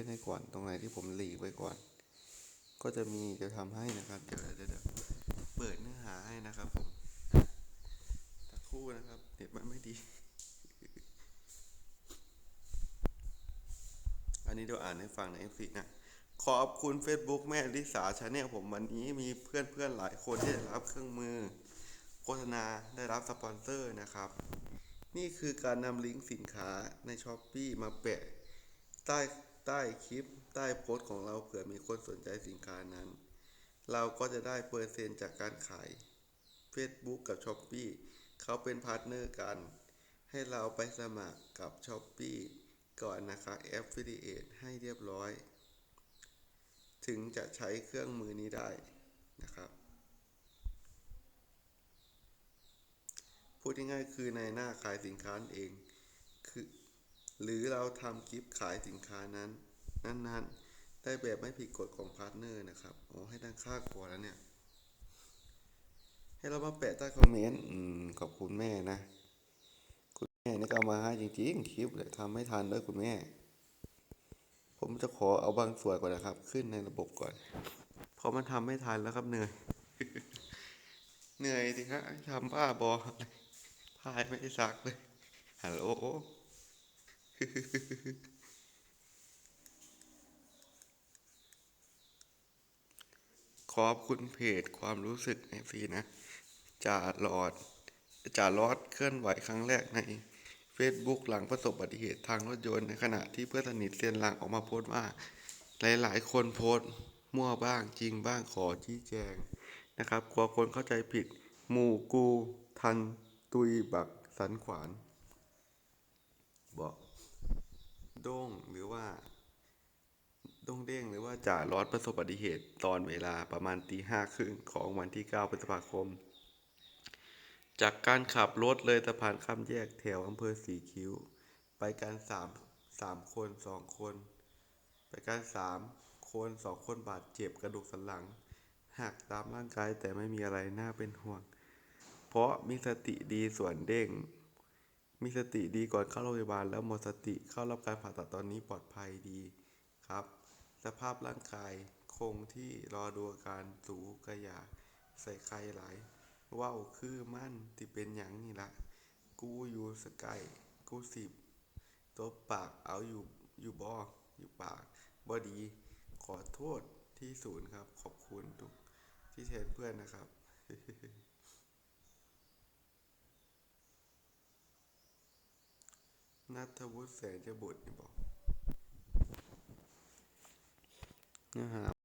ขึ้นให้ก่อน ตรงไหนที่ผมหลีกไว้ก่อน ก็จะมีจะทำให้นะครับเดี๋ยวเดี๋ยวเปิดเนื้อหาให้นะครับผมสักครู่นะครับเน็ตมันไม่ดี อันนี้เดี๋ยวอ่านให้ฟังใน F4 นะขอบคุณ Facebook แม่ลิสาชาแนลผมวันนี้มีเพื่อนเพื่อนหลายคนที่ได้รับเครื่องมือ โฆษณาได้รับสปอนเซอร์นะครับ นี่คือการนำลิงก์สินค้าใน s h อ p e e มาแปะใต้ ใต้คลิปใต้โพสต์ของเราเผื่อมีคนสนใจสินค้านั้น เราก็จะได้เปอร์เซ็นต์จากการขาย Facebook กับ s h อ p e e เขาเป็นพาร์ทเนอร์กัน ให้เราไปสมัครกับ s h อ p e e ก่อนนะคะ Affiliate ให้เรียบร้อย ถึงจะใช้เครื่องมือนี้ได้นะครับพูดง่ายๆคือในหน้าขายสินค้านั่นเอง คือ หรือเราทำคลิปขายสินค้านั้น นั้นๆ ได้แบบไม่ผิดกฎของพาร์ทเนอร์นะครับโอ้ให้ตั้งค่าก่อนแล้วเนี่ย ให้เรามาแปะใต้คอมเมนต์ขอบคุณแม่นะ คุณแม่นี่ก็เอามาให้จริงๆ คลิปเลยทำไม่ทันด้วยคุณแม่ ผมจะขอเอาบางส่วนก่อนนะครับ ขึ้นในระบบก่อน เพราะมันทำไม่ทันแล้วครับเหนื่อย เหนื่อยสิฮะทำบ้าบอพายไม่ได้ซักเลยฮัลโหล ขอบคุณเพจความรู้สึกในฟีนะจ่าหลอดจ่าลอดเคลื่อนไหวครั้งแรกใน Facebook หลังประสบอุบัติเหตุทางรถยนต์ในขณะที่เพื่อนสนิทเซียนหลังออกมาโพสต์ว่า หลายๆ คนโพสต์มั่วบ้างจริงบ้างขอชี้แจงนะครับกลัวคนเข้าใจผิด หมู่กู ทัน ตุยบัก สันขวานบอก โด้งหรือว่าโด้งเด้งหรือว่าจ่าลอดประสบอุบัติเหตุตอนเวลาประมาณตีห้าครึ่งของวันที่ 9 พฤษภาคม จากการขับรถเลยสะพานข้ามแยกแถวอำเภอสีคิ้ว ไปกันสามสามคนสองคน ไปกันสามคนสองคนบาดเจ็บกระดูกสันหลังหักตามร่างกายแต่ไม่มีอะไรน่าเป็นห่วง เพราะมีสติดีส่วนเด้ง มีสติดีก่อนเข้าโรงพยาบาล แล้วหมดสติเข้ารับการผ่าตัดตอนนี้ปลอดภัยดีครับ สภาพร่างกายคงที่รอดูอาการสูกระยาใส่ไข่หลายว่าวคือมั่นที่เป็นหยังนี่ละกูอยู่สกายกูสิบตัวปากเอาอยู่อยู่บออยู่ปากบอดี ขอโทษที่ศูนย์ครับ ขอบคุณทุกที่แทนเพื่อนนะครับ นัทวุฒิแสนจะบุตรบอกเนื้อหา